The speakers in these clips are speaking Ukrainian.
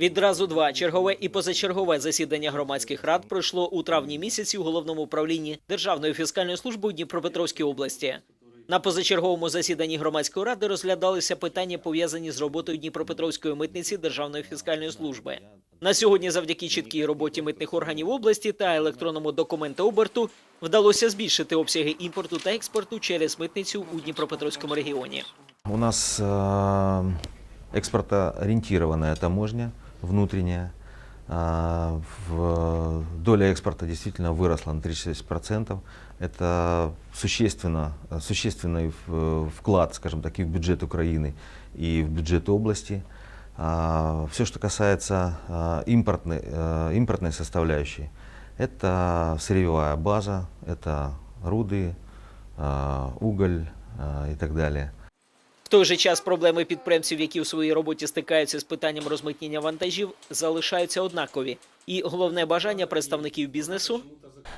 Відразу два чергове і позачергове засідання громадських рад пройшло у травні місяці у головному управлінні Державної фіскальної служби у Дніпропетровській області. На позачерговому засіданні громадської ради розглядалися питання пов'язані з роботою Дніпропетровської митниці Державної фіскальної служби. На сьогодні, завдяки чіткій роботі митних органів області та електронному документооберту, вдалося збільшити обсяги імпорту та експорту через митницю у Дніпропетровському регіоні. У нас э, экспортоориентированная таможня внутренняя. А, доля экспорта действительно выросла на 36%. Это существенно, существенный в- вклад, скажем так, и в бюджет Украины, и в бюджет области. Все, что касается а, импортной, э, импортной составляющей, это сырьевая база, это руды, а, уголь а, и так далее. В той же час проблеми підприємців, які у своїй роботі стикаються з питанням розмитнення вантажів, залишаються однакові. І головне бажання представників бізнесу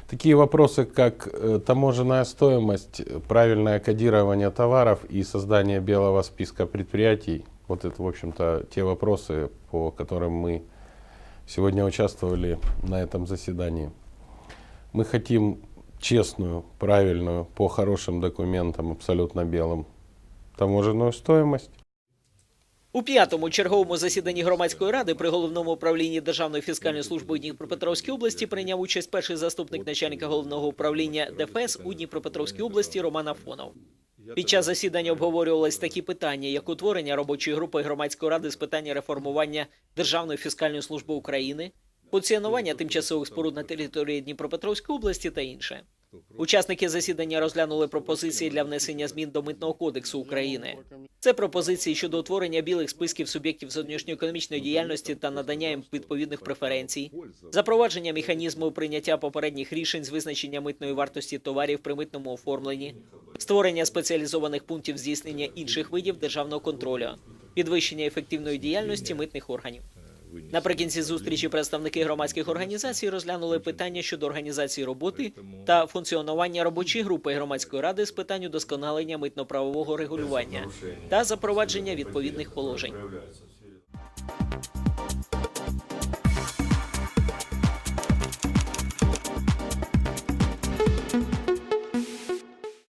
Такие вопросы, как э, таможенная стоимость, э, правильное кодирование товаров и создание белого списка предприятий, вот это, в общем-то, те вопросы, по которым мы сегодня участвовали на этом заседании. Мы хотим честную, правильную, по хорошим документам, абсолютно белым, таможенную стоимость. у п'ятому черговому засіданні громадської ради при головному управлінні Державної фіскальної служби Дніпропетровській області прийняв участь перший заступник начальника головного управління ДФС у Дніпропетровській області Роман Афонов. Під час засідання обговорювались такі питання, як утворення робочої групи громадської ради з питання реформування Державної фіскальної служби України, функціонування тимчасових споруд на території Дніпропетровської області та інше. Учасники засідання розглянули пропозиції для внесення змін до митного кодексу України. Це пропозиції щодо утворення білих списків суб'єктів зовнішньоекономічної діяльності та надання їм відповідних преференцій, запровадження механізму прийняття попередніх рішень з визначення митної вартості товарів при митному оформленні, створення спеціалізованих пунктів здійснення інших видів державного контролю, підвищення ефективної діяльності митних органів. Наприкінці зустрічі представники громадських організацій розглянули питання щодо організації роботи та функціонування робочої групи громадської ради з питань удосконалення митно-правового регулювання та запровадження відповідних положень.